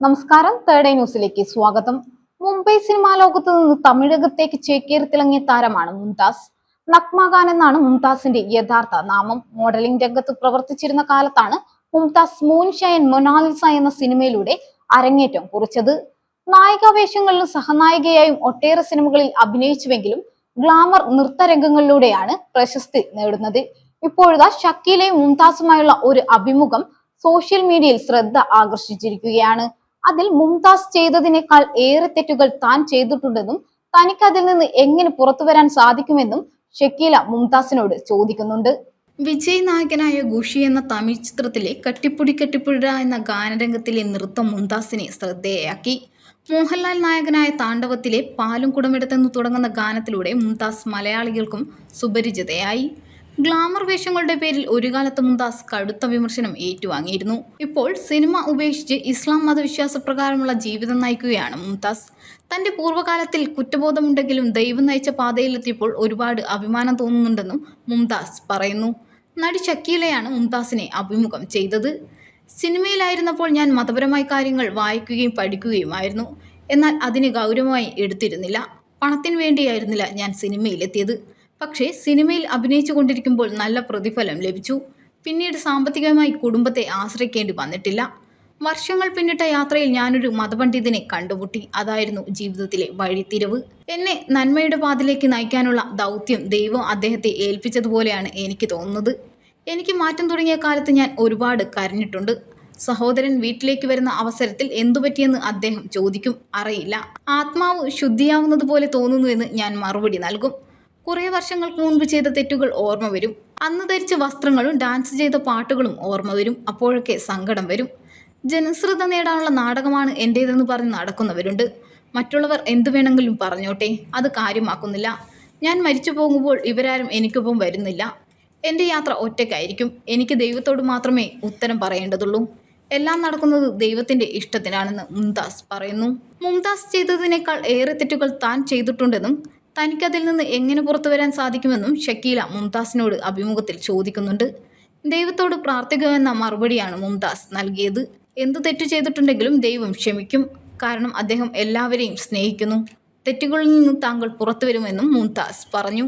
നമസ്കാരം. തേർഡ് ന്യൂസിലേക്ക് സ്വാഗതം. മുംബൈ സിനിമാ ലോകത്ത് നിന്ന് തമിഴകത്തേക്ക് ചേക്കേറി തിളങ്ങിയ താരമാണ് മുംതാസ്. നഗ്മാഖാൻ എന്നാണ് മുംതാസിന്റെ യഥാർത്ഥ നാമം. മോഡലിംഗ് രംഗത്ത് പ്രവർത്തിച്ചിരുന്ന കാലത്താണ് മുംതാസ് മൂൻഷയൻ മൊനാലിസ എന്ന സിനിമയിലൂടെ അരങ്ങേറ്റം കുറിച്ചത്. നായിക വേഷങ്ങളിലും സഹനായികയായും ഒട്ടേറെ സിനിമകളിൽ അഭിനയിച്ചുവെങ്കിലും ഗ്ലാമർ നൃത്തരംഗങ്ങളിലൂടെയാണ് പ്രശസ്തി നേടുന്നത്. ഇപ്പോഴത്തെ ഷക്കീലയും മുംതാസുമായുള്ള ഒരു അഭിമുഖം സോഷ്യൽ മീഡിയയിൽ ശ്രദ്ധ ആകർഷിച്ചിരിക്കുകയാണ്. അതിൽ മുംതാസ് ചെയ്തതിനേക്കാൾ ഏറെ തെറ്റുകൾ താൻ ചെയ്തിട്ടുണ്ടെന്നും തനിക്ക് അതിൽ നിന്ന് എങ്ങനെ പുറത്തു വരാൻ സാധിക്കുമെന്നും ഷക്കീല മുംതാസിനോട് ചോദിക്കുന്നുണ്ട്. വിജയ് നായകനായ ഖുഷി എന്ന തമിഴ് ചിത്രത്തിലെ കട്ടിപ്പുടി കട്ടിപ്പുഴ എന്ന ഗാനരംഗത്തിലെ നൃത്തം മുംതാസിനെ ശ്രദ്ധേയയാക്കി മോഹൻലാൽ നായകനായ താണ്ഡവത്തിലെ പാലും കുടമെടുത്തെന്ന് തുടങ്ങുന്ന ഗാനത്തിലൂടെ മുംതാസ് മലയാളികൾക്കും സുപരിചിതയായി. ഗ്ലാമർ വേഷങ്ങളുടെ പേരിൽ ഒരു കാലത്ത് മുംതാസ് കടുത്ത വിമർശനം ഏറ്റുവാങ്ങിയിരുന്നു. ഇപ്പോൾ സിനിമ ഉപേക്ഷിച്ച് ഇസ്ലാം മതവിശ്വാസപ്രകാരമുള്ള ജീവിതം നയിക്കുകയാണ് മുംതാസ്. തന്റെ പൂർവകാലത്തിൽ കുറ്റബോധമുണ്ടെങ്കിലും ദൈവം നയിച്ച പാതയിലെത്തിയപ്പോൾ ഒരുപാട് അഭിമാനം തോന്നുന്നുണ്ടെന്നും മുംതാസ് പറയുന്നു. നടി ഷക്കീലയാണ് മുംതാസിനെ അഭിമുഖം ചെയ്തത്. സിനിമയിലായിരുന്നപ്പോൾ ഞാൻ മതപരമായ കാര്യങ്ങൾ വായിക്കുകയും പഠിക്കുകയുമായിരുന്നു. എന്നാൽ അതിന് ഗൗരവമായി എടുത്തിരുന്നില്ല. പണത്തിന് വേണ്ടിയായിരുന്നില്ല ഞാൻ സിനിമയിലെത്തിയത്. പക്ഷേ സിനിമയിൽ അഭിനയിച്ചു കൊണ്ടിരിക്കുമ്പോൾ നല്ല പ്രതിഫലം ലഭിച്ചു. പിന്നീട് സാമ്പത്തികമായി കുടുംബത്തെ ആശ്രയിക്കേണ്ടി വന്നിട്ടില്ല. വർഷങ്ങൾ പിന്നിട്ട യാത്രയിൽ ഞാനൊരു മതപണ്ഡിതനെ കണ്ടുമുട്ടി. അതായിരുന്നു ജീവിതത്തിലെ വഴിത്തിരിവ്. എന്നെ നന്മയുടെ പാതിലേക്ക് നയിക്കാനുള്ള ദൗത്യം ദൈവം അദ്ദേഹത്തെ ഏൽപ്പിച്ചതുപോലെയാണ് എനിക്ക് തോന്നുന്നത്. എനിക്ക് മാറ്റം തുടങ്ങിയ കാലത്ത് ഞാൻ ഒരുപാട് കരഞ്ഞിട്ടുണ്ട്. സഹോദരൻ വീട്ടിലേക്ക് വരുന്ന അവസരത്തിൽ എന്തു പറ്റിയെന്ന് അദ്ദേഹം ചോദിക്കും. അറിയില്ല. ആത്മാവ് ശുദ്ധിയാവുന്നത് പോലെ തോന്നുന്നുവെന്ന് ഞാൻ മറുപടി നൽകും. കുറേ വർഷങ്ങൾക്ക് മുൻപ് ചെയ്ത തെറ്റുകൾ ഓർമ്മ വരും. അന്ന് ധരിച്ച വസ്ത്രങ്ങളും ഡാൻസ് ചെയ്ത പാട്ടുകളും ഓർമ്മ വരും. അപ്പോഴൊക്കെ സങ്കടം വരും. ജനശ്രദ്ധ നേടാനുള്ള നാടകമാണ് എന്റേതെന്ന് പറഞ്ഞ് നടക്കുന്നവരുണ്ട്. മറ്റുള്ളവർ എന്തു വേണമെങ്കിലും പറഞ്ഞോട്ടെ അത് കാര്യമാക്കുന്നില്ല. ഞാൻ മരിച്ചു പോകുമ്പോൾ ഇവരാരും എനിക്കൊപ്പം വരുന്നില്ല. എന്റെ യാത്ര ഒറ്റയ്ക്കായിരിക്കും. എനിക്ക് ദൈവത്തോട് മാത്രമേ ഉത്തരം പറയേണ്ടതുള്ളൂ. എല്ലാം നടക്കുന്നത് ദൈവത്തിന്റെ ഇഷ്ടത്തിനാണെന്ന് മുംതാസ് പറയുന്നു. മുംതാസ് ചെയ്തതിനേക്കാൾ ഏറെ തെറ്റുകൾ താൻ ചെയ്തിട്ടുണ്ടെന്നും തനിക്കതിൽ നിന്ന് എങ്ങനെ പുറത്തു വരാൻ സാധിക്കുമെന്നും ഷക്കീല മുംതാസിനോട് അഭിമുഖത്തിൽ ചോദിക്കുന്നുണ്ട്. ദൈവത്തോട് പ്രാർത്ഥിക്കുക എന്ന മറുപടിയാണ് മുംതാസ് നൽകിയത്. എന്തു തെറ്റ് ചെയ്തിട്ടുണ്ടെങ്കിലും ദൈവം ക്ഷമിക്കും. കാരണം അദ്ദേഹം എല്ലാവരെയും സ്നേഹിക്കുന്നു. തെറ്റുകളിൽ നിന്ന് താങ്കൾ പുറത്തു വരുമെന്നും മുംതാസ് പറഞ്ഞു.